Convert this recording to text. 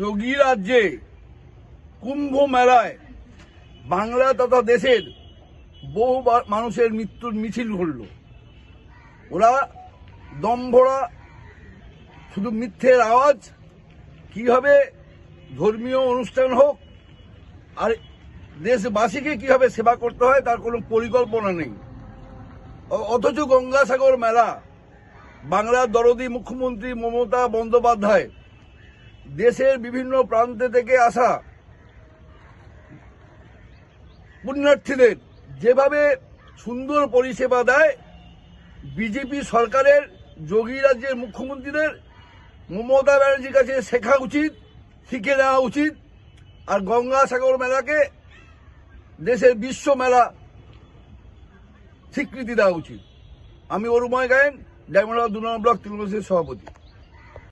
যোগী রাজ্যে কুম্ভ মেলায় বাংলা তথা দেশের বহু মানুষের মৃত্যুর মিছিল ঘটল। ওরা দম্ভরা, শুধু মিথ্যের আওয়াজ, কীভাবে ধর্মীয় অনুষ্ঠান হোক, আর দেশবাসীকে কীভাবে সেবা করতে হয়, তার কোনো পরিকল্পনা নেই। অথচ গঙ্গাসাগর মেলা, বাংলার দরদি মুখ্যমন্ত্রী মমতা বন্দ্যোপাধ্যায় দেশের বিভিন্ন প্রান্তে থেকে আসা পুণ্যার্থীদের যেভাবে সুন্দর পরিষেবা দেয়, বিজেপি সরকারের, যোগী রাজ্যের মুখ্যমন্ত্রীদের, মমতা ব্যানার্জির কাছে শেখা উচিত, শিখে নেওয়া উচিত, আর গঙ্গাসাগর মেলাকে দেশের বিশ্ব মেলা স্বীকৃতি দেওয়া উচিত। আমি অরুময় গায়েন, ডায়মন্ড ব্লক তৃণমূল সভাপতি।